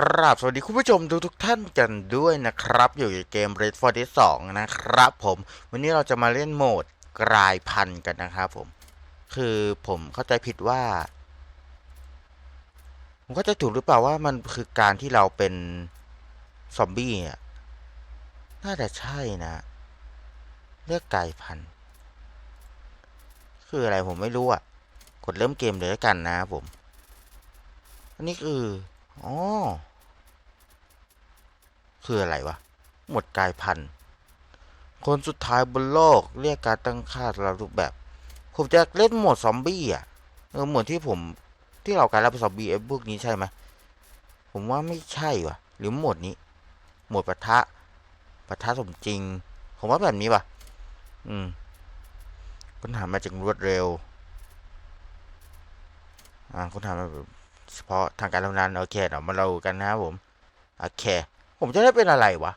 กราบสวัสดีคุณผู้ชมทุกทุกท่านกันด้วยนะครับ อยู่ในเกม Red 4 2นะครับผม วันนี้เราจะมาเล่นโหมดกลายพันธุ์กันนะครับผม คือผมเข้าใจผิดว่า ผมเข้าใจถูกหรือเปล่าว่ามันคือการที่เราเป็นซอมบี้อะน่าจะใช่นะ เลือกกลายพันธุ์ คืออะไรผมไม่รู้อะ กดเริ่มเกมเลยแล้วกันนะครับผม อันนี้คือ อ๋อ คืออะไรวะ หมดกายพันธุ์ คนสุดท้ายบนโลกเรียกการตั้งค่าสำหรับรูปแบบ ผมจะเล่นโหมดซอมบี้อะ เออเหมือนที่ผมที่เราการรับซอมบี้ไอ้พวกนี้ใช่ไหม ผมว่าไม่ใช่วะหรือโหมดนี้ โหมดปะทะปะทะสมจริง ผมว่าแบบนี้ว่ะอืมค้นหามาจากรวดเร็ว อ่าค้นหามาแบบ เฉพาะทางการเท่านโอเคเดี๋ยวมาเรากันนะครับผม โอเค ผมจะได้เป็นอะไรวะ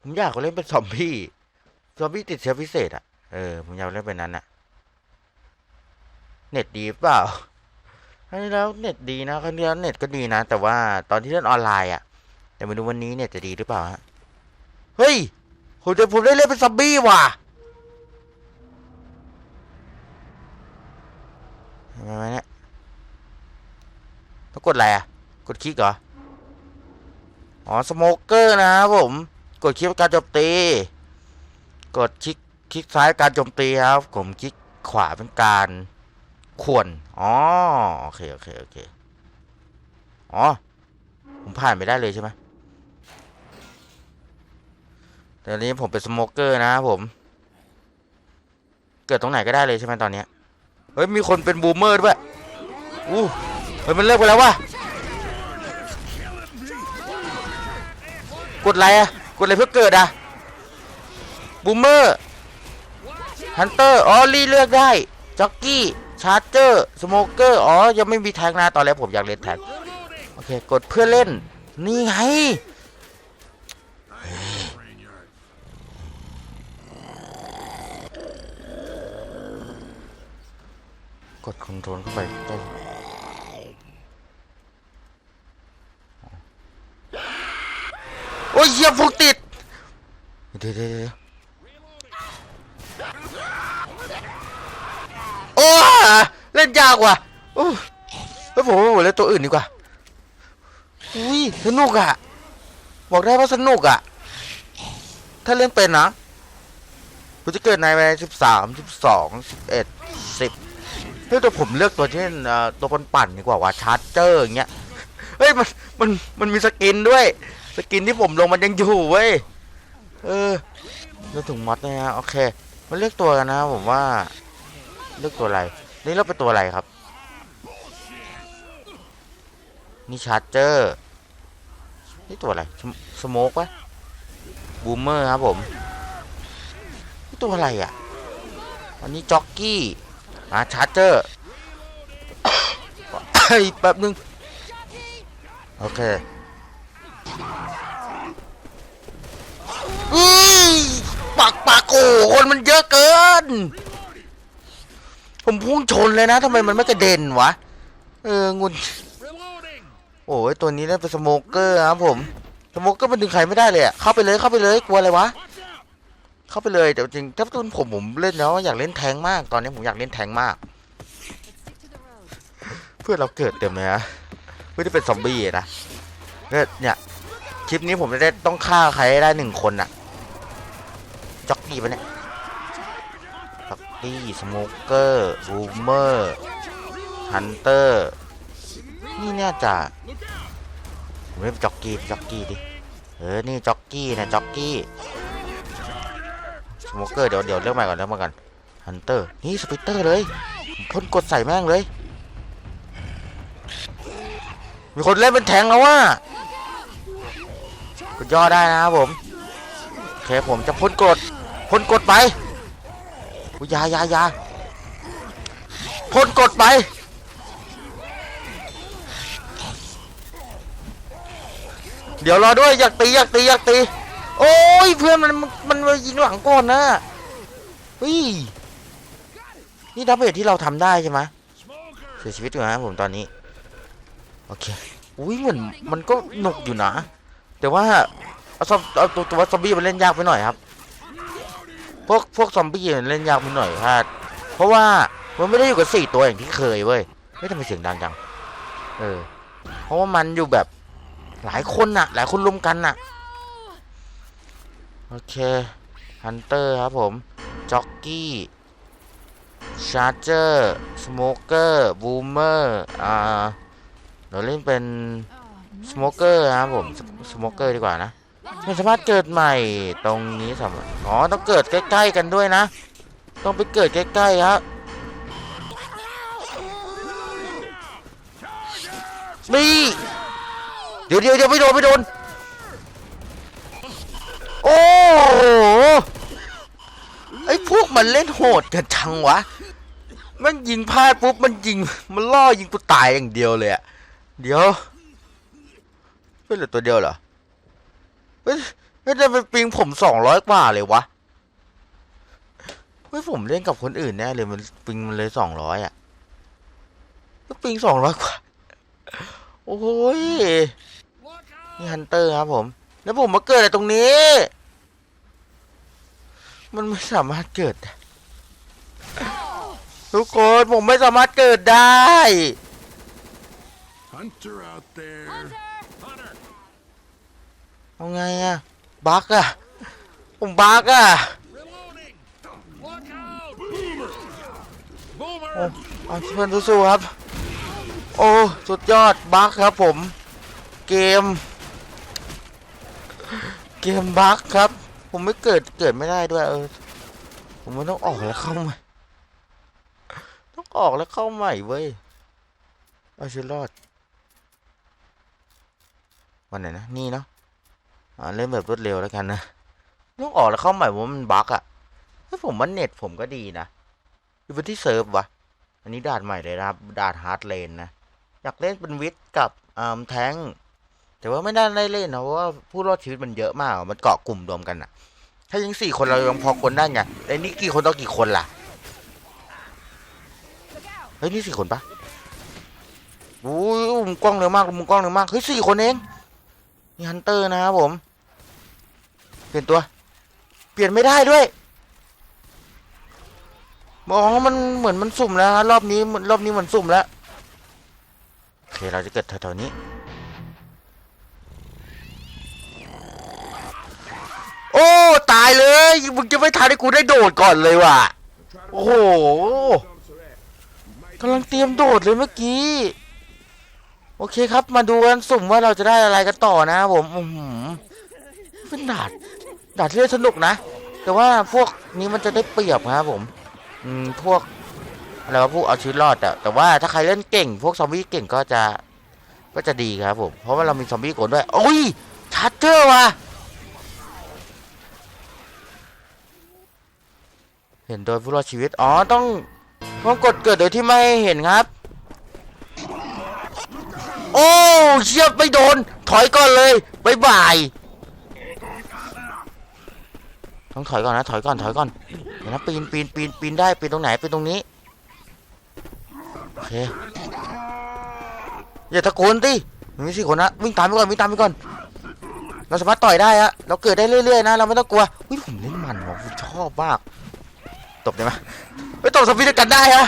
ผมอยากเล่นเป็นซอมบี้ซอมบี้ติดเชื้อพิเศษอะเออ ผมอยากเล่นเป็นนั้นอะเน็ตดีเปล่าครั้งที่แล้วเน็ตดีนะครั้งที่แล้วเน็ตก็ดีนะ แต่ว่าตอนที่เล่นออนไลน์อะแต่ไม่รู้วันนี้เน็ตจะดีหรือเปล่าฮะ เฮ้ย ผมจะผมได้เล่นเป็นซอมบี้ว่ะทำไมเนี่ย ต้องกดอะไรอะ กดคลิกเหรอ อ๋อ สโมเกอร์นะครับผม กดคลิกการโจมตี กดคลิกคลิกซ้ายการโจมตีครับ ผมคลิกขวาเป็นการข่วน อ๋อ โอเค โอเค โอเค อ๋อ ผมผ่านไม่ได้เลยใช่ไหมตอนนี้ผมเป็นสโมเกอร์นะครับผม เกิดตรงไหนก็ได้เลยใช่ไหมตอนนี้ เฮ้ย มีคนเป็นบูมเมอร์ด้วย อู้ เฮ้ยมันเลิกไปแล้ววะกดอะไรอะกดอะไรเพื่อเกิดอะบูมเมอร์ฮันเตอร์อ๋อรีเลือกได้จ็อกกี้ชาร์เจอร์สโมเกอร์อ๋อยังไม่มีแท็กนะตอนแรกผมอยากเล่นแท็กโอเคกดเพื่อเล่น นี่ไงกดคอนโทรลเข้าไปต้ โอ้ยเหี้ยฟุกติดเดี๋ยวเดี๋ยวเดี๋ยวโอ้เล่นยากว่ะโอ้แล้วผมว่าผมเล่นตัวอื่นดีกว่าอุ้ยสนุกอะ บอกได้ว่าสนุกอะ ถ้าเล่นเป็นนะผมจะเกิดในเวลาสิบสามสิบสองสิบเอ็ดสิบเฮ้ยแต่ผมเลือกตัวที่เป็นเอ่อตัวปั่นๆดีกว่าว่าชาร์เจอร์อย่างเงี้ยเฮ้ยมันมันมันมีสกินด้วย สกินที่ผมลงมันยังอยู่เว้ย เออเลือกถึงมอดนะฮะโอเค มาเลือกตัวกันนะผมว่า เลือกตัวอะไร นี่เราเป็นตัวอะไรครับ นี่ชาร์เจอร์ นี่ตัวอะไรสสโมกวะบูมเมอร์ครับผม นี่ตัวอะไรอะ อันนี้จ็อกกี้ อ่าชาร์เจอร์เฮ้แป๊บนึง โอเค อุ้ยปักปักโอ้คนมันเยอะเกิน ผมพุ่งชนเลยนะทำไมมันไม่กระเด็นวะ เอองุนโอ้ยตัวนี้นั่นเป็นสโมเกอร์ครับผม สโมเกอร์มันดึงใครไม่ได้เลยอะเข้าไปเลยเข้าไปเลยกลัวอะไรวะ เข้าไปเลยแต่จริงถ้าเป็นผมผมเล่นแล้วอยากเล่นแทงมาก ตอนนี้ผมอยากเล่นแทงมาก เพื่อเราเกิดเต็มเลยนะเพื่อที่เป็นซอมบี้นะเนี่ยเนี่ยคลิปนี้ผมจะได้ต้องฆ่าใครได้หนึ่งคนอะ จ็อกกี้ปะเนี่ยจ็อกกี้สโมเกอร์บูมเมอร์ฮันเตอร์นี่เนี่ยจะผมเล่นจ็อกกี้จ็อกกี้ดิเออ นี่จ็อกกี้นะจ็อกกี้สโมเกอร์เดี๋ยวเดี๋ยวเลือกใหม่ก่อนเลือกใหม่ก่อนฮันเตอร์นี่สปิเตอร์เลยพ่นกดใส่แม่งเลย มีคนเล่นเป็นแทงแล้วว่ะกดย่อได้นะครับผมโอเคผมจะพ่นกด พ่นกดไปอุยยายายาพ่นกดไป เดี๋ยวรอด้วย อยากตี อยากตี อยากตี โอ้ย เพื่อนมันมันมายิงหลังก่อนนะเฮ้ย นี่ดับเบิลที่เราทำได้ใช่ไหมเสียชีวิตอยู่นะผมตอนนี้ โอเค อุ้ยเหมือนมันก็หนุกอยู่นะ แต่ว่าเอาตัวตัวซอมบี้มันเล่นยากไปหน่อยครับ วกพวกซอมบี้มันเล่นยากไปหน่อยครับเพราะว่ามันไม่ได้อยู่กับสี่ตัวอย่างที่เคยเว้ยไม่ทำไมเสียงดังจังเออ เพราะว่ามันอยู่แบบหลายคนน่ะ หลายคนรวมกันน่ะ โอเคฮันเตอร์ครับผมจ็อกกี้ชาร์เจอร์สโมเกอร์บูมเมอร์อ่าเดี๋ยวเล่นเป็นสโมเกอร์ครับผมสโมเกอร์ดีกว่านะ ไม่สามารถเกิดใหม่ตรงนี้สามารถอ๋อต้องเกิดใกล้ ๆ กันด้วยนะ ต้องไปเกิดใกล้ๆครับนี่เดี๋ยวเดี๋ยวเดี๋ยวไม่โดนไม่โดนโอ้โหไอ้พวกมันเล่นโหดกันจังวะมันยิงพลาดปุ๊บมันยิงมันล่อยิงกูตายอย่างเดียวเลยอะเดี๋ยวเป็นเหลือตัวเดียวเหรอ เฮ้ยไม่ได้เป็นปิงผมสองร้อยกว่าเลยวะเฮ้ยผมเล่นกับคนอื่นแน่เลยมันปิงมันเลยสองร้อยอะก็ปิงสองร้อยกว่า โอ้ยนี่ฮันเตอร์ครับผม แล้วผมมาเกิดอะไรตรงนี้ มันไม่สามารถเกิด ทุกคนผมไม่สามารถเกิดได้ เอาไงอะบักอะผมบักอะโอ้เอาเพื่อนสู้ๆครับ โอ้ สุดยอดบักครับผม เกม เกมบักครับ ผมไม่เกิดเกิดไม่ได้ด้วยเออ ผมมันต้องออกแล้วเข้าใหม่ ต้องออกแล้วเข้าใหม่เว้ย เอาชีวิตรอด วันไหนนะ นี่เนาะ เล่นแบบรวดเร็วแล้วกันนะต้องออกแล้วเข้าใหม่ว่ามันบั๊กอะถ้าผมว่าเน็ตผมก็ดีนะอยู่บนที่เซิร์ฟวะอันนี้ดานใหม่เลยนะครับดานฮาร์ดเลนนะ อยากเล่นเป็นวิทกับอ่าแทงแต่ว่าไม่ได้ได้เล่นนะเพราะว่าผู้รอดชีวิตมันเยอะมากอะมันเกาะกลุ่มรวมกันอะถ้ายังสี่คนเรายังพอคนได้ไงไอ้นี่กี่คนต่อกี่คนล่ะเฮ้ยนี่สี่คนปะโอ้ยมุมกล้องเร็วมากมุมกล้องเร็วมากเฮ้ยสี่คนเองนี่ฮันเตอร์นะครับผม เปลี่ยนตัว เปลี่ยนไม่ได้ด้วยมองว่ามันเหมือนมันสุ่มแล้วฮะรอบนี้มันรอบนี้เหมันสุ่มแล้วโอเคเราจะเกิดแถวๆนี้โอ้ตายเลยมึงจะไม่ทันให้กูได้โดดก่อนเลยว่ะโอ้โหกำลังเตรียมโดดเลยเมื่อกี้ โอเคครับมาดูกันสุ่มว่าเราจะได้อะไรกันต่อนะผมอือหือเป็นดาด ดาดที่เล่นสนุกนะ แต่ว่าพวกนี้มันจะได้เปรียบครับผม อืม พวกอะไรวะพวกเอาชีวิตรอดอะแต่ว่าถ้าใครเล่นเก่ง พวกซอมบี้เก่งก็จะ ก็จะดีครับผม เพราะว่าเรามีซอมบี้โกดด้วย โอ้ยชาร์เจอร์ว่ะ เห็นโดยผู้รอดชีวิต อ๋อ ต้องต้องกดเกิดโดยที่ไม่เห็นครับ โอ้เชียบไม่โดน ถอยก่อนเลยบายบาย ต้องถอยก่อนนะถอยก่อนถอยก่อนเดี๋ยวนะปีนปีนปีนปีนได้ปีนตรงไหนปีนตรงนี้โอเคอย่าตะโกนดิมันมีสี่คนนะวิ่งตามไปก่อนวิ่งตามไปก่อนเราสามารถต่อยได้อะเราเกิดได้เรื่อยๆนะเราไม่ต้องกลัวอุ้ยผมเล่นมันผมชอบมากตบได้ไหมไม่ตบสปีดกันได้ฮะ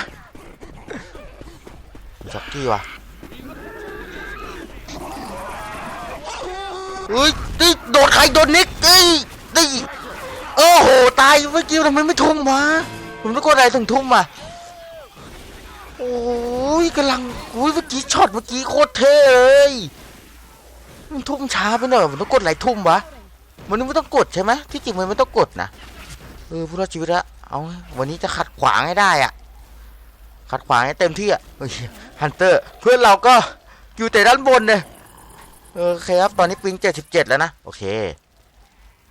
จ็อกกี้ว่ะเฮ้ยนี่โดดใครโดนนิกเอ้ยนี่ โอ้โหตายเมื่อกี้ทำไมไม่ทุ่มวะผมต้องกดอะไรถึงทุ่มอะโอ้ยกำลังอุ้ยเมื่อกี้ช็อตเมื่อกี้โคตรเท่เลยมันทุ่มช้าไปหน่อยผมต้องกดอะไรทุ่มวะมันไม่ต้องกดใช่ไหมที่จริงมันไม่ต้องกดนะเออผู้รอดชีวิตละเอาวันนี้จะขัดขวางให้ได้อะขัดขวางให้เต็มที่อะฮันเตอร์เพื่อนเราก็อยู่แต่ด้านบนเนี่ยเออโอเคครับตอนนี้ปิงเจ็ดสิบเจ็ดแล้วนะโอเค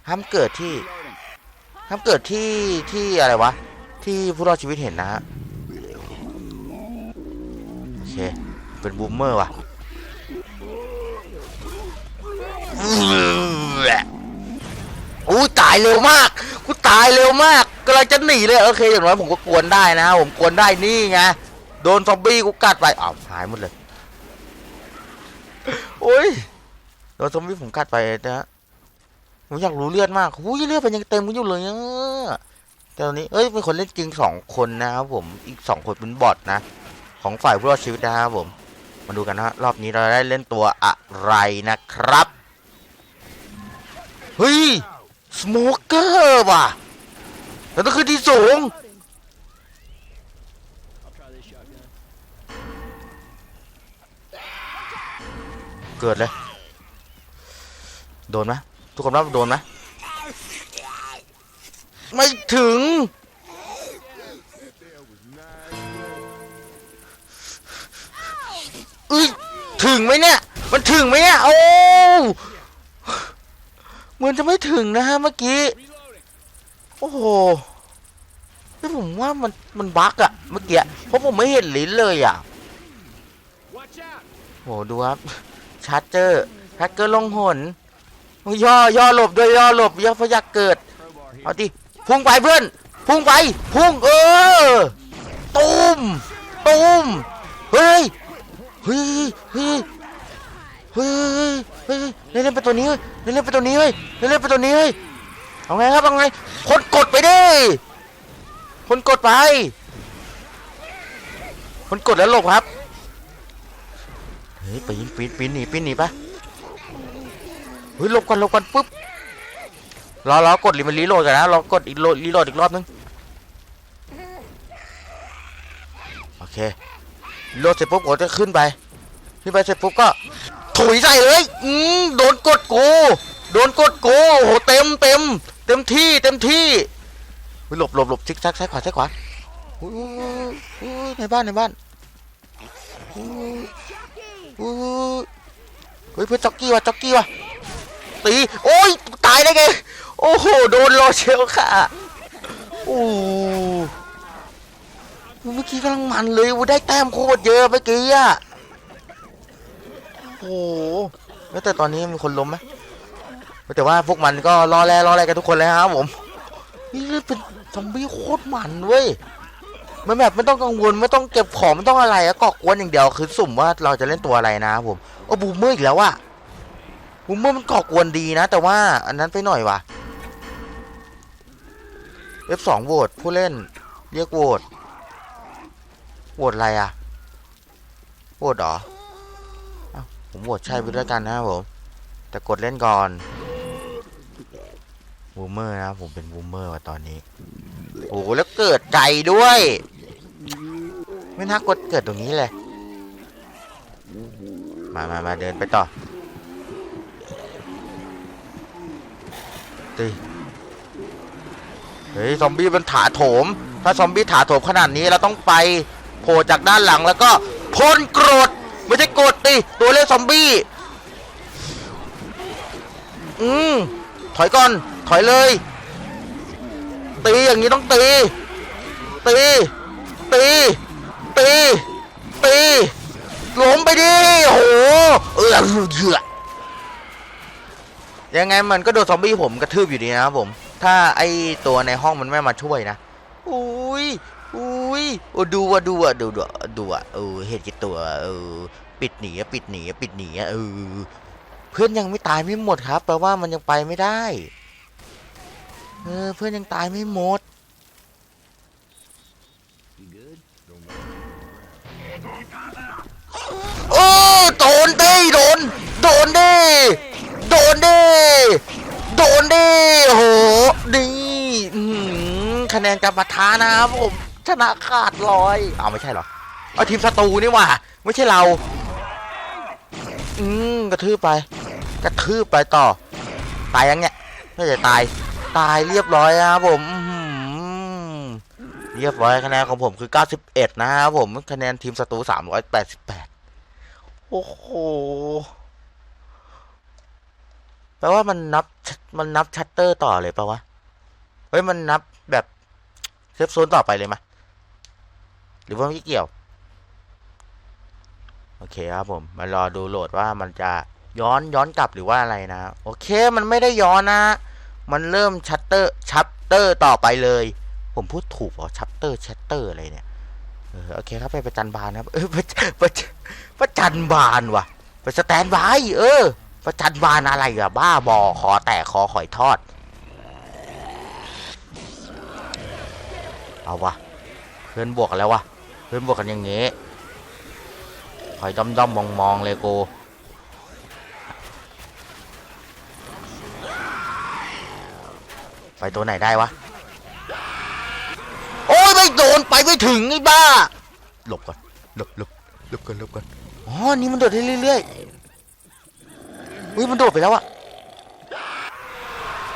ห้ามเกิดที่ ห้ามเกิดที่ที่อะไรวะ ที่ผู้รอดชีวิตเห็นนะฮะโอเค เป็นบูมเมอร์ว่ะอู้ตายเร็วมาก กูตายเร็วมากกำลังจะหนีเลย โอเค อย่างน้อยผมก็กวนได้นะ ผมกวนได้นี่ไง โดนซอมบี้กูกัดไปอ้าวหายหมดเลย โอ้ย โดนซอมบี้ผมกัดไปนะฮะ ผมอยากรู้เลือดมากหูยเลือดเป็นยังเต็มกันอยู่เลยอะแต่ตอนนี้ เอ้ยเป็นคนเล่นจริงสองคนนะครับผม อีกสองคนเป็นบอทนะ ของฝ่ายผู้รอดชีวิตนะครับผม มาดูกันนะรอบนี้เราได้เล่นตัวอะไรนะครับ เฮ้ย สโมเกอร์ว่ะแล้วต้องขึ้นที่สูงเกิดเลย โดนไหม ทุกคนว่าโดนไหมไม่ถึงอ้ยถึงไหมเนี่ย มันถึงไหมเนี่ย โอ้เหมือนจะไม่ถึงนะฮะเมื่อกี้ โอ้โหไม่ผมว่ามันมันบั๊กอะเมื่อกี้ เพราะผมไม่เห็นลิ้นเลยอะโหดูครับชาร์เจอร์ชาร์เจอร์ลงหน ย่อย่อหลบด้วยย่อหลบย่อพยักเกิดเอาดิพุ่งไปเพื่อน พุ่งไป พุ่งเออตูมตูมเฮ้ยเฮ้ยเฮ้ยเฮ้ยเฮ้ยเล่นเล่นไปตัวนี้เฮ้ยเล่นเล่นไปตัวนี้เฮ้ยเล่นเล่นไปตัวนี้เฮ้ยเอาไงครับเอาไงคนกดไปดิคนกดไป คนกดแล้วหลบครับเฮ้ยปีนปีนปีนหนีปีนหนีปะ เฮ้ยลบก่อนลบก่อนปุ๊บรอรอกดรีมันรีโหลดกันนะรอกดอีกโหลดรีโหลดอีกรอบนึงโอเครีโหลดเสร็จปุ๊บกดจะขึ้นไปขึ้นไปเสร็จปุ๊บก็ถุยใส่เลยอืมโดนกดกูโดนกดกูโหเต็มเต็มเต็มที่เต็มที่หลบหลบหลบซิกแซกซ้ายขวาซ้ายขวาในบ้านในบ้านเฮ้ยเพื่อนจ็อกกี้ว่ะจ็อกกี้ว่ะ ตีโอ้ยตายได้ไง โอ้โห โดนโรเชลค่ะ โอ้เมื่อกี้กำลังมันเลยวูได้แต้มโคตรเยอะเมื่อกี้อะโอ้โหแล้วแต่ตอนนี้มีคนล้มไหมแต่ว่าพวกมันก็รอแลรอแลกันทุกคนเลยครับผม นี่เป็นซอมบี้โคตรมันเว้ยมันแบบไม่ต้องกังวลไม่ต้องเก็บของไม่ต้องอะไรอะกอกกวนอย่างเดียวคือสุ่มว่าเราจะเล่นตัวอะไรนะครับผมโอ้บูมเมอร์อีกแล้วอะ บูมเมอร์มันก่อกวนดีนะ แต่ว่าอันนั้นไปหน่อยว่ะ F2 โหวตผู้เล่น เรียกโหวตโหวตอะไรอะโหวตหรอผมโหวตใช่ไปด้วยกันนะครับผม แต่กดเล่นก่อนบูมเมอร์นะผมเป็นบูมเมอร์ว่ะตอนนี้ โอ้แล้วเกิดใจด้วย ไม่น่ากดเกิดตรงนี้เลย มามามาเดินไปต่อ ตีเฮ้ยซอมบี้มันถาโถม ถ้าซอมบี้ถาโถมขนาดนี้เราต้องไปโผล่จากด้านหลังแล้วก็พ่นกรดไม่ใช่กรดดิตัวเลขซอมบี้อืมถอยก่อน ถอยเลย ตีอย่างนี้ต้องตี ตี ตี ตี ตีล้มไปดิโอ้โหเออเหือ ยังไงมันก็โดนซอมบี้ผมกระทืบอยู่ดีนะครับผม ถ้าไอตัวในห้องมันไม่มาช่วยนะอุ้ยอุ้ยโอ้ดูว่ะดูว่ะดูดูดูอะเออเห็นกี่ตัวเออปิดหนีปิดหนีปิดหนีเออเพื่อนยังไม่ตายไม่หมดครับแปลว่ามันยังไปไม่ได้เออเพื่อนยังตายไม่หมดโอ้โดนดิโดนโดนดิ โดนดิโดนดิโหนี่คะแนนการปะทะนะครับผมชนะขาดลอยเอ้าไม่ใช่เหรอเอาทีมศัตรูนี่ว่าไม่ใช่เรา อืมกระทืบไป กระทืบไปต่อ ตายยังเนี่ยไม่ใช่ตาย ตายเรียบร้อยนะครับผมเรียบร้อยคะแนนของผมคือ 91 นะครับผมคะแนนทีมศัตรู388 โอ้โห แปลว่ามันนับมันนับชัตเตอร์ต่อเลยปะวะ เฮ้ย มันนับแบบเซฟโซนต่อไปเลยมะ หรือว่าไม่เกี่ยว โอเคครับผม มารอดูโหลดว่ามันจะย้อนย้อนกลับหรือว่าอะไรนะ โอเค มันไม่ได้ย้อนนะ มันเริ่มชัตเตอร์ชัปเตอร์ต่อไปเลย ผมพูดถูกเหรอชัปเตอร์ชัตเตอร์อะไรเนี่ย เออ โอเคครับไปประจันบานครับ เออประประประจันบานว่ะ ไปสแตนบาย เออ ประจันบานอะไรอะบ้าบอขอแต่ขอหอยทอด เอาวะเพื่อนบวกกันแล้ววะเพื่อนบวกกันอย่างงี้คอยด้อมด้อมมองมองๆเลยกูไปตัวไหนได้วะ โอ้ยไม่โดนไปไม่ถึงไอ้บ้า หลบก่อนหลบหลบหลบก่อนหลบก่อนอ๋อนี่มันโดดได้เรื่อยๆ อุ้ยมันโดดไปแล้วอะ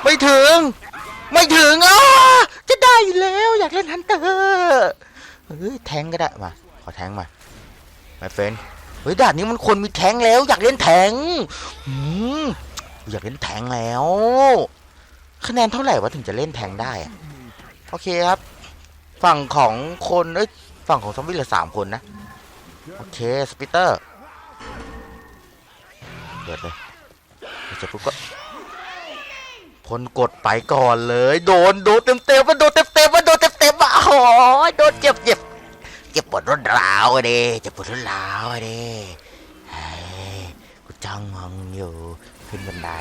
ไม่ถึง ไม่ถึงอะจะได้แล้วอยากเล่นฮันเตอร์เฮ้ยแทงก็ได้มาขอแทงมาไม่เฟนเฮ้ยด่านนี้มันควรมีแทงแล้ว อยากเล่นแทงอืมอยากเล่นแทงแล้ว คะแนนเท่าไหร่วะถึงจะเล่นแทงได้อะโอเคครับ ฝั่งของคนเอ้ยฝั่งของซอมบี้เหลือสามคนนะ โอเค สปิเตอร์เปิดเลย เดี๋ยวจปุ๊บก็พลกดไปก่อนเลย โดนโดนเต็มเต็มมันโดนเต็มเต็มมันโดนเต็มเต็มๆอะโอ้ยโดนเจ็บเจ็บเจ็บปวดรุนราวอะดิเจ็บปวดรุนราวอะดิเฮ้ยกูจ้องมองอยู่ขึ้นบันได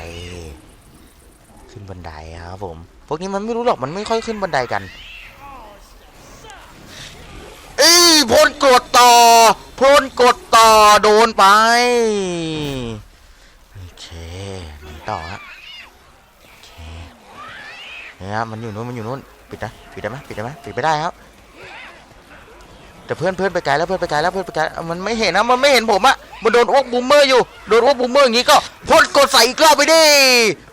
ขึ้นบันไดครับผม พวกนี้มันไม่รู้หรอกมันไม่ค่อยขึ้นบันไดกันอ้ยพลกดต่อพลกดต่อโดนไป ต่อฮะเนี่ยครับมันอยู่นู้นมันอยู่นู้นปิดนะปิดได้ไหมปิดได้ไหมปิดไม่ได้ครับ แต่เพื่อนเพื่อนไปไกลแล้วเพื่อนไปไกลแล้วเพื่อนไปไกลมันไม่เห็นนะมันไม่เห็นผมอะมันโดนอ้วกบูมเมอร์อยู่โดนอ้วกบูมเมอร์อย่างงี้ก็พ่นกดใส่อีกรอบไปดิ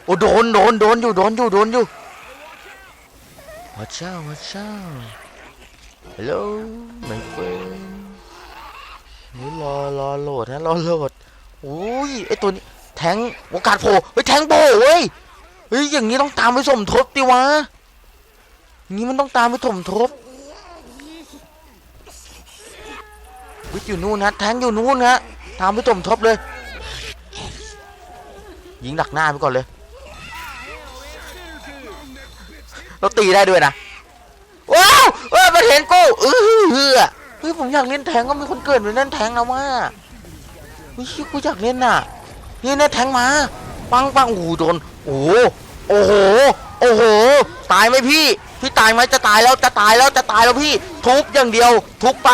โอ้โดนโดนโดนอยู่โดนอยู่โดนอยู่ว้าเจ้าว้าเจ้า Hello my friend นี่รอรอโหลดนะรอโหลดอุ้ยไอตัวนี้ แทงโอกาสโผล่เฮ้ยแทงโผล่เว้ยเฮ้ยอย่างนี้ต้องตามไปสมทบดิวะนี้มันต้องตามไปสมทบวิทย์อยู่นู่นนะแทงอยู่นู่นฮะตามไปสมทบเลย ยิงดักหน้าไปก่อนเลยเราตีได้ด้วยนะว้าวเอ้ยมันเห็นกูเออเฮ้ยผมอยากเล่นแทงก็มีคนเกิดไปเล่นแทงแล้วว่าเฮ้ยกูอยากเล่นน่ะ นี่เนี่ยแทงมาปังปังโอ้โหโดนโอ้โหโอ้โหโอ้โห ตายไหมพี่ พี่ตายไหมจะตายแล้วจะตายแล้วจะตายแล้วพี่ ทุบอย่างเดียว ทุบไป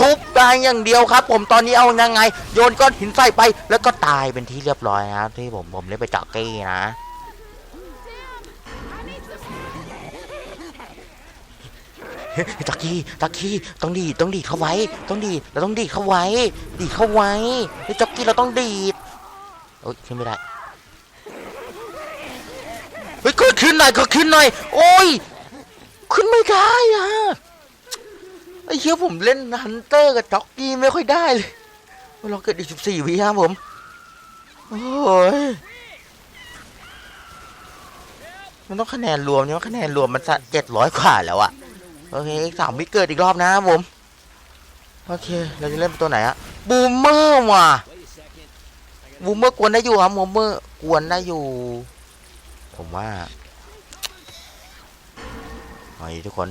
ทุบไปอย่างเดียวครับ ผมตอนนี้เอายังไง โยนก้อนหินใส่ไป แล้วก็ตายเป็นที่เรียบร้อยนะที่ผมผมเล่นไปเจาะกี้นะตะกี้ตะกี้ต้องดีต้องดีเข้าไว้ ต้องดีเราต้องดีเข้าไว้ ดีเข้าไว้ไอ้จ็อกกี้เราต้องดี โอ๊ยขึ้นไม่ได้เฮ้ยก็ขึ้นหน่อยก็ขึ้นหน่อย โอ้ย ขึ้นไม่ได้อะไอ้เหี้ยผมเล่นฮันเตอร์กับจ็อกกี้ไม่ค่อยได้เลยเราเกิดอีกสิบสี่วิครับผม โอ้ย มันต้องคะแนนรวมใช่ไหมคะแนนรวมมันเจ็ดร้อยกว่าแล้วอะโอเคอีกสามวิเกิดอีกรอบนะครับผม โอเค เราจะเล่นเป็นตัวไหนอะบูมเมอร์ว่ะ บูมเมอร์กวนได้อยู่ครับบูมเมอร์กวนได้อยู่ ผมว่าเอาดีทุกคน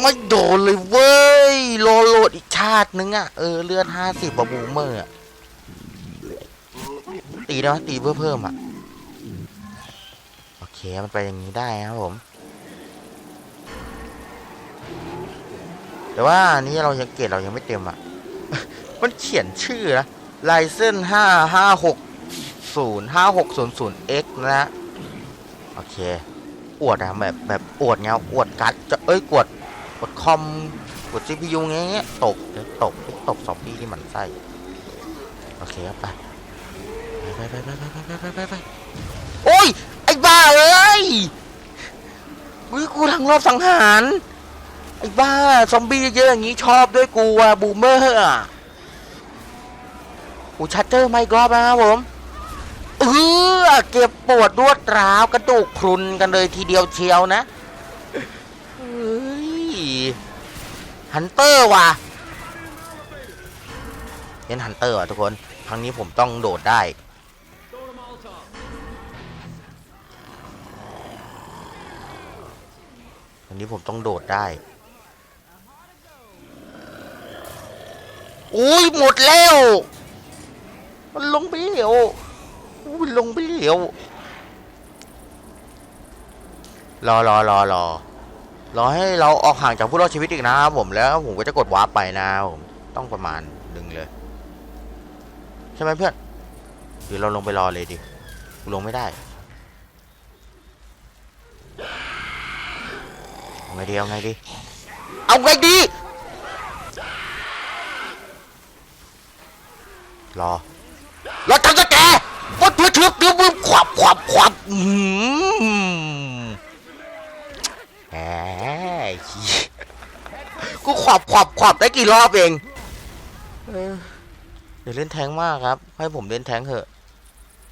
ไม่โดนเลยเว้ยโลโหลดอีกชาตินึงอะเออ เลือดห้าสิบบูมเมอร์อะตีได้ไหมตีเพื่อเพิ่มอะโอเค มันไปอย่างนี้ได้ครับผม แต่ว่านี้เรายังเกรดเรายังไม่เต็มอะ มันเขียนชื่อนะไลเซนห้าห้าหกศูนย์ห้าหกศูนย์ศูนย์ x นะ โอเค อวดนะแบบแบบอวดเงาอวดการ์ดจะเอ้ยกวดกดคอมกด CPU เงี้ยตกเดี๋ยวตกตกสองพี่ที่มันไส้โอเคครับไปไปไปไปไปไปไปไปไปโอ้ย ไอ้บ้าเอ้ยอุ้ยกูทางรอบสังหาร ไอ้บ้า ซอมบี้เยอะอย่างนี้ชอบด้วยกูอะบูมเมอร์อะ อูชัตเตอร์ไม่กรอบนะครับผมเออเก็บปวดรวดร้าวกระดูกพรุนกันเลยทีเดียวเชียวนะเฮ้ยฮันเตอร์ว่ะเล่นฮันเตอร์ว่ะทุกคนครั้งนี้ผมต้องโดดได้อันนี้ผมต้องโดดได้อุ้ยหมดแล้ว มันลงไปเหวอุ้ยลงไปเหวรอรอรอรอรอให้เราออกห่างจากผู้รอดชีวิตอีกนะครับผมแล้วผมก็จะกดวาร์ปไปนะผมต้องประมาณหนึ่งเลย ใช่ไหมเพื่อนหรือเราลงไปรอเลยดิลงไม่ได้เอาไงดีเอาไงดีเอาไงดีรอ รอทำสแกวัดเพื่อเถือกเดือบขวับขวับขวับอืมแหมกูขวับขวับขวับได้กี่รอบเองเออเดี๋ยวเล่นแทงค์มากครับ ให้ผมเล่นแทงค์เถอะ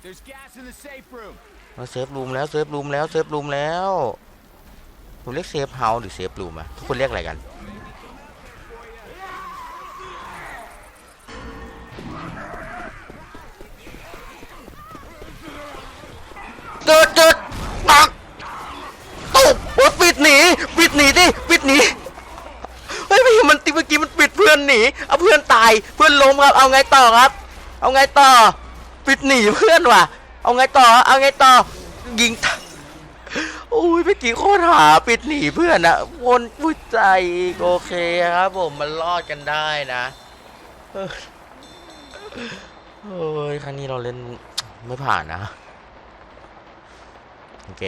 There's gas in the safe room. มาเซฟรูมแล้วเซฟรูมแล้วเซฟรูมแล้วผมเรียกเซฟเฮาส์หรือเซฟรูมอะทุกคนเรียกอะไรกัน เดิดเดิดปักตุบโอ้ยปิดหนีปิดหนีดิปิดหนีเฮ้ยไม่มันติเมื่อกี้มันปิดเพื่อนหนีเอาเพื่อนตายเพื่อนล้มครับเอาไงต่อครับ เอาไงต่อ ปิดหนีเพื่อนว่ะ เอาไงต่อ เอาไงต่อยิงทะโอ้ยเมื่อกี้โคตรหาปิดหนีเพื่อนอะวนผู้ใจโอเคครับ ผมมันรอดกันได้นะเออโอ้ยครั้งนี้เราเล่นไม่ผ่านนะ อเค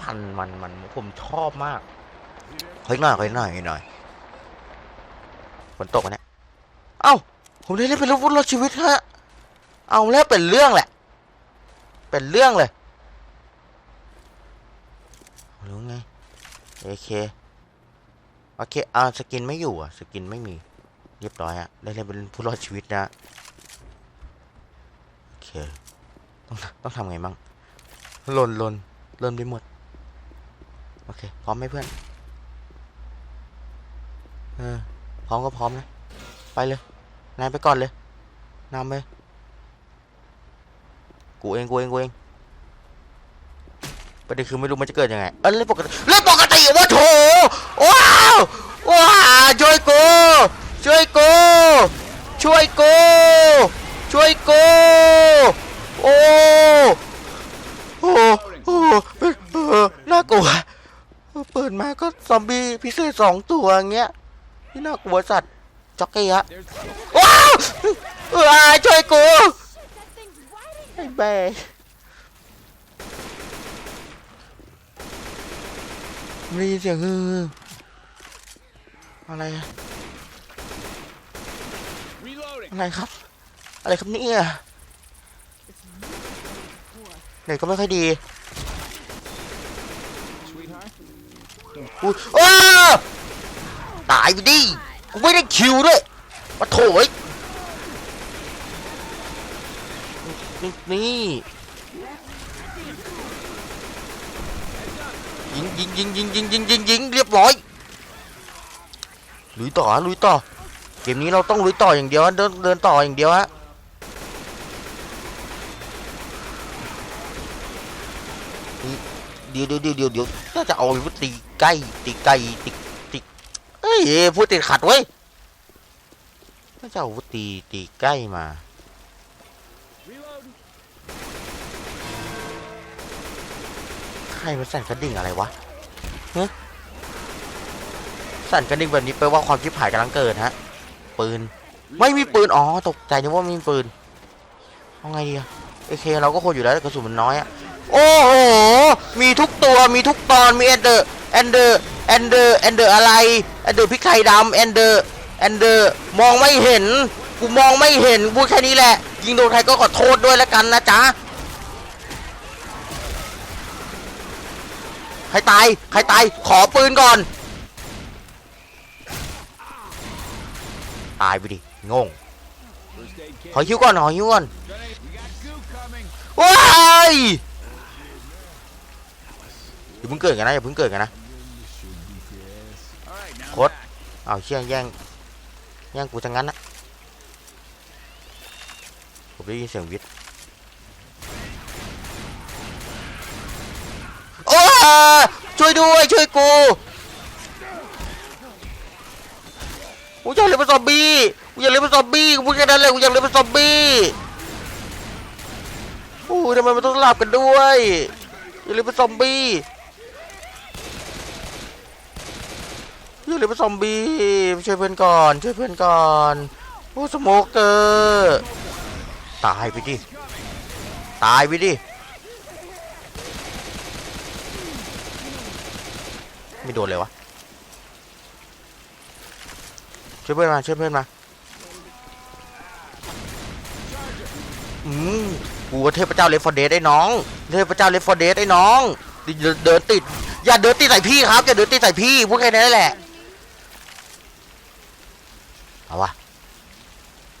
มันมันมันผมชอบมากเฮ้ยหน่อยเฮ้ยหน่อยเฮ้ยหน่อยฝนตกเนี่ยเอ้าผมได้เล่นเป็นรถรถชีวิตฮะเอาแล้วเป็นเรื่องแหละ เป็นเรื่องเลยรู้ไงโอเคโอเคอ่าสกินไม่อยู่อะสกินไม่มีเรียบร้อยอะได้เล่นเป็นผู้รอดชีวิตนะโอเคต้องต้องทำไงมั่งหล่นหล่น เริ่มได้หมด โอเค พร้อมไหมเพื่อน เออ พร้อมก็พร้อมนะ ไปเลย นายไปก่อนเลยนำไป กูเอง กูเอง กูเองประเด็นคือไม่รู้มันจะเกิดยังไง เออเล่นปกติเล่นปกติวะโถว้าวว้าวช่วยกูช่วยกูช่วยกูช่วยกูโอ้โอ้โอ้เออน่ากลัวเปิดมาก็ซอมบี้พิเศษสองตัวอย่างเงี้ยนี่น่ากลัวสัตว์จ็อกเกียะว้าวเออช่วยกูไอ้แบไม่ได้ยินเสียงฮืออะไรอะอะไรครับ อะไรครับเนี่ยเน็ตก็ไม่ค่อยดี อุ้ยอ้าตายไปดิ กูไม่ได้คิวด้วยมาโถยนี่นี่ยิงยิงยิงยิงยิงยิงยิงยิงเรียบร้อยลุยต่อลุยต่อเกมนี้เราต้องลุยต่ออย่างเดียวเดินเดินต่ออย่างเดียวฮะเดี๋ยวเดี๋ยวเดี๋ยวเดี๋ยวเดี๋ยวน่าจะเอาไว้ตี ใกล้ตีไกลตีตีเอ้ยพูดติดขัดเว้ยน่าจะเอาอาวุธตีตีใกล้มาใครมันสั่นกระดิ่งอะไรวะฮะสั่นกระดิ่งแบบนี้แปลว่าความชิบหายกำลังเกิดฮะปืนไม่มีปืนอ๋อตกใจนึกว่ามีปืนเอาไงดีอะเอเคเราก็คนอยู่แล้วกระสุนมันน้อยอะโอ้โหมีทุกตัวมีทุกตอนมีแอเดอร์ แอนเดอร์แอนเดอร์แอนเดอร์อะไรแอนเดอร์พริกไทยดำแอนเดอร์แอนเดอร์มองไม่เห็น กูมองไม่เห็นพูดแค่นี้แหละ ยิงโดนใครก็ขอโทษด้วยแล้วกันนะจ๊ะใครตายใครตายขอปืนก่อน ตายไปดิงงขอคิวก่อนขอคิวก่อนว้ายอย่าเพิ่งเกิดกันนะอย่าเพิ่งเกิดกันนะ คตรเอาเชี่ยแย่งแย่งกูจังงั้นนะผมได้ยินเสียงวิทย์โอ้ช่วยด้วย ช่วยกูกูอยากเล่นเป็นซอมบี้กูอยากเล่นเป็นซอมบี้กูพูดแค่นั้นเลยกูอยากเล่นเป็นซอมบี้โอ้ยทำไมมันต้องสลับกันด้วย อยากเล่นเป็นซอมบี้ อยากเล่นเป็นซอมบี้ช่วยเพื่อนก่อนช่วยเพื่อนก่อนโอ้สโมกเกอร์ตายไปดิตายไปดิไม่โดนเลยวะช่วยเพื่อนมาช่วยเพื่อนมาอืมกูว่าเทพเจ้าเลฟอร์เดสไอ้น้อง เทพเจ้าเลฟอร์เดสไอ้น้อง เดินติด อย่าเดินติดใส่พี่ครับ อย่าเดินติดใส่พี่พูดแค่นั้นแหละ เอาวะ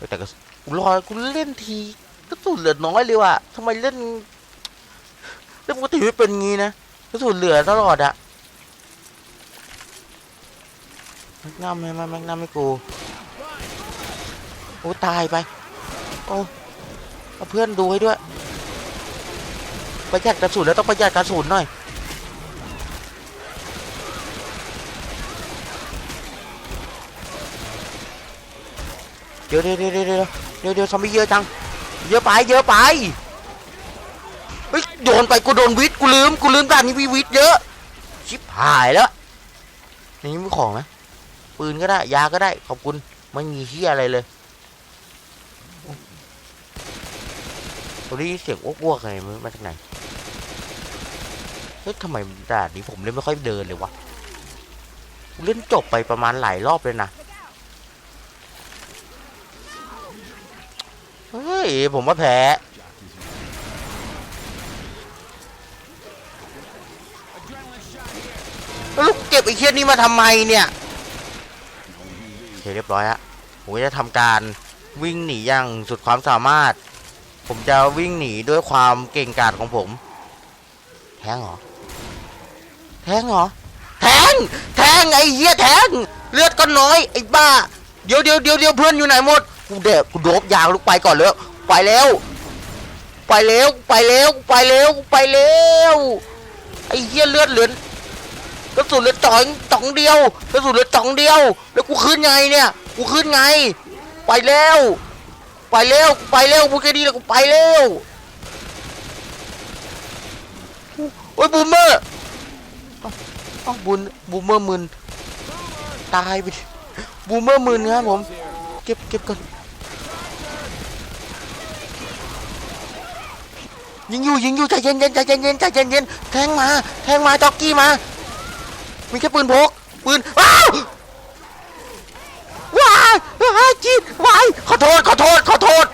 แต่ก็กูรอกูเล่นทีก็สูญเหลือน้อยเลยว่ะทำไมเล่นเล่นปกติไม่เป็นงี้นะก็สูญเหลือตลอดอะแม็กนัมให้มาแม็กนัมให้กูโอ้ตายไปโอ้เอาเพื่อนดูให้ด้วยประหยัดกระสุนแล้วต้องประหยัดกระสุนหน่อย เดี๋ยวเดี๋ยวเดี๋ยวเดี๋ยวเดี๋ยวเดี๋ยวซอมบี้เยอะจัง เยอะไปเยอะไปเฮ้ยโดนไปกูโดนวิทย์กูลืมกูลืมด่านนี้มีวิทย์เยอะ ชิบหายแล้วนนี้มีของไหมปืนก็ได้ยาก็ได้ขอบคุณไม่มีเฮียอะไรเลยตรงนี้เสียงอ้วกๆไรมันมาจากไหนเฮ้ยทำไมด่านนี้ผมเล่นไม่ค่อยเดินเลยวะเล่นจบไปประมาณหลายรอบเลยนะ เฮ้ย ผมว่าแพ้ลูกเก็บไอ้เคียนี้มาทำไมเนี่ยโอเคเรียบร้อยฮะผมจะทำการวิ่งหนีอย่างสุดความสามารถ ผมจะวิ่งหนีด้วยความเก่งกาจของผม แทงเหรอ แทงเหรอ แทง แทงไอ้เหี้ยแทง เลือดก็น้อยไอ้บ้า เดี๋ยวเดี๋ยวเดี๋ยวเดี๋ยวเพื่อนอยู่ไหนหมด กูเด็กกูโดบยางลูกไปก่อนเลยไปแล้ว ไปแล้วไปแล้วไปแล้วไปแล้วไอ้เหี้ยเลือดเหลือกระสุนเหลือจ่องจ่องเดียวกระสุนเหลือจ่องเดียว แล้วกูขึ้นไงเนี่ย กูขึ้นไง ไปแล้ว ไปแล้วไปแล้วพูดแค่นี้แล้วกูไปแล้วโอ้ยบูมเมอร์อ้าเอ้าบุญบูมเมอร์มึนตายไปบูมเมอร์มึนครับผม เก็บเก็บก่อนยิงอยู่ยิงอยู่ใจเย็นเย็นใจเย็นเย็นใจเย็นเย็นแทงมาแทงมาจ็อกกี้มา มีแค่ปืนพกปืนว้าวว้ายว้ายจีดว้ายขอโทษขอโทษขอโทษ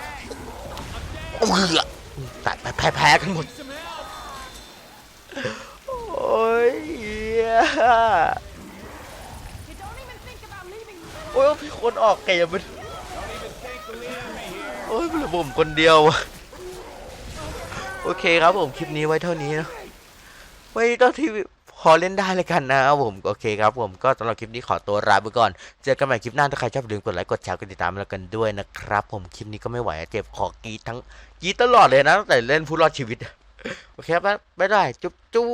โอ้ยตายแพ้แพ้กันหมดโอ้ยเหี้ย You don't even think about leaving me. โอ้ยพี่คนออกเกมมัน โอ้ยผมคนเดียวอะโอเคครับผมคลิปนี้ไว้เท่านี้นะไว้เท่าที่พอเล่นได้เลยกันนะครับผมโอเคครับผมก็สำหรับคลิปนี้ขอตัวลาไปก่อน เจอกันใหม่คลิปหน้าถ้าใครชอบลืมกดไลค์กดแชร์กดติดตามแล้วกันด้วยนะครับ ผมคลิปนี้ก็ไม่ไหวเจ็บขอกีทั้งกีตลอดเลยนะตั้งแต่เล่นผู้รอดชีวิตโอเคครับบ๊ายบายจุ๊บจุ๊บ